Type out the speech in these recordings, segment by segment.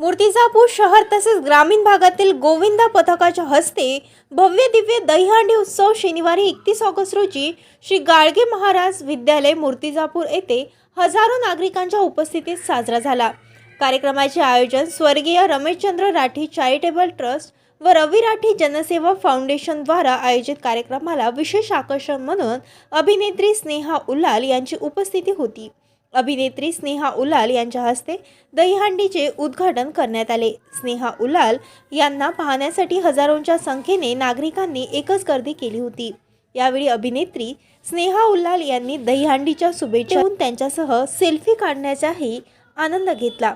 मूर्तिजापूर शहर तसेच ग्रामीण भागातील गोविंदा पथकाच्या हस्ते भव्य दिव्य दहीहंडी उत्सव शनिवारी एकतीस ऑगस्ट रोजी श्री गाडगे महाराज विद्यालय मूर्तिजापूर येथे हजारो नागरिकांच्या उपस्थितीत साजरा झाला. कार्यक्रमाचे आयोजन स्वर्गीय रमेशचंद्र राठी चॅरिटेबल ट्रस्ट व रवी राठी जनसेवा फाउंडेशनद्वारा आयोजित कार्यक्रमाला विशेष आकर्षण म्हणून अभिनेत्री स्नेहा उल्लाल यांची उपस्थिती होती. अभिनेत्री स्नेहा उलाल यांच्या हस्ते दहीहंडीचे उद्घाटन करण्यात आले. स्नेहा उलाल यांना पाहण्यासाठी हजारोंच्या संख्येने नागरिकांनी एकच गर्दी केली होती. यावेळी अभिनेत्री स्नेहा उल्लाल यांनी दहीहंडीच्या शुभेच्छा त्यांच्यासह सेल्फी काढण्याचाही आनंद घेतला.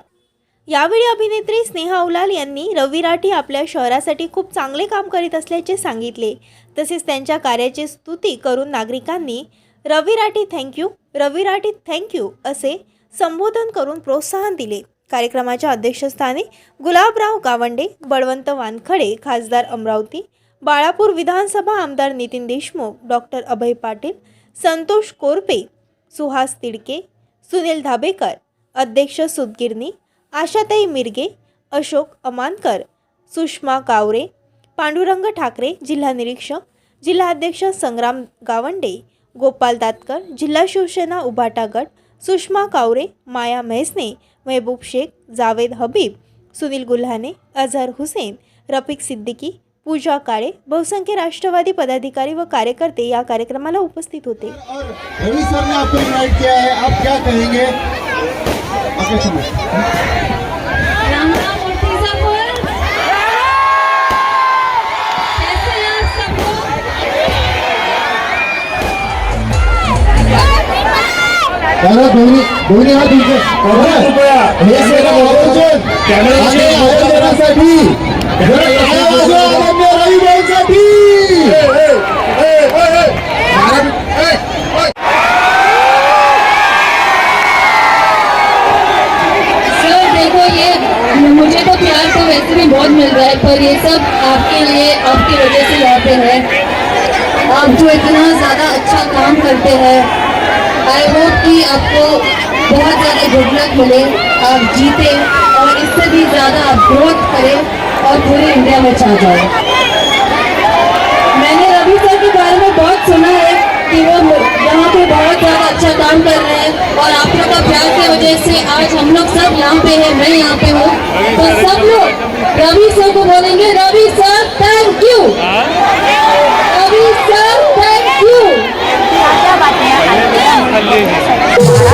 यावेळी अभिनेत्री स्नेहा उलाल यांनी रवी राठी आपल्या शहरासाठी खूप चांगले काम करीत असल्याचे सांगितले. तसेच त्यांच्या कार्याची स्तुती करून नागरिकांनी Ravi Rathi thank you Ravi Rathi thank you असे संबोधन करून प्रोत्साहन दिले. कार्यक्रमाच्या अध्यक्षस्थानी गुलाबराव गावंडे बळवंत वानखडे खासदार अमरावती बाळापूर विधानसभा आमदार नितीन देशमुख डॉक्टर अभय पाटील संतोष कोरपे सुहास तिडके सुनील धाबेकर अध्यक्ष सुदगिरणी आशाताई मिरगे अशोक अमानकर सुषमा कावरे पांडुरंग ठाकरे जिल्हा निरीक्षक जिल्हाध्यक्ष संग्राम गावंडे गोपाल दातकर जिल्हा शिवसेना उभाटा गट सुषमा कावरे माया मेहसने महबूब शेख जावेद हबीब सुनील गुल्हाने अझहर हुसेन रफिक सिद्दीकी पूजा काळे बहुसंख्य राष्ट्रवादी पदाधिकारी व कार्यकर्ते या कार्यक्रमाला उपस्थित होते. सर ने आपको किया है। आप क्या कहेंगे? दादा दोन्ही दोन्ही हात तुमचे हे सगळं आयोजन आणि आयोजनासाठी जरा टाळ्या वाजवा आदरणीय रवी भाऊंसाठी. सर देखो ये मुझे तो प्यार तो वैसे भी बहुत मिल रहा है पर ये सब आपके लिए आपकी वजह से यहाँ पे है। आप जो इतना ज़्यादा अच्छा काम करते हैं आई होप कि आपको बहुत ज़्यादा गुड मिले। आप जीते और इससे भी ज़्यादा आप ग्रोथ करें और पूरे इंडिया में छा जाए मैंने रवि सर के बारे में बहुत सुना है कि वो यहाँ पे बहुत ज़्यादा अच्छा काम कर रहे हैं और आप लोग का प्यार की वजह से आज हम लोग सब यहाँ पे हैं, मैं यहाँ पे हूँ। तो सब लोग रवि सर को बोलेंगे, Ravi sir thank you Valeu.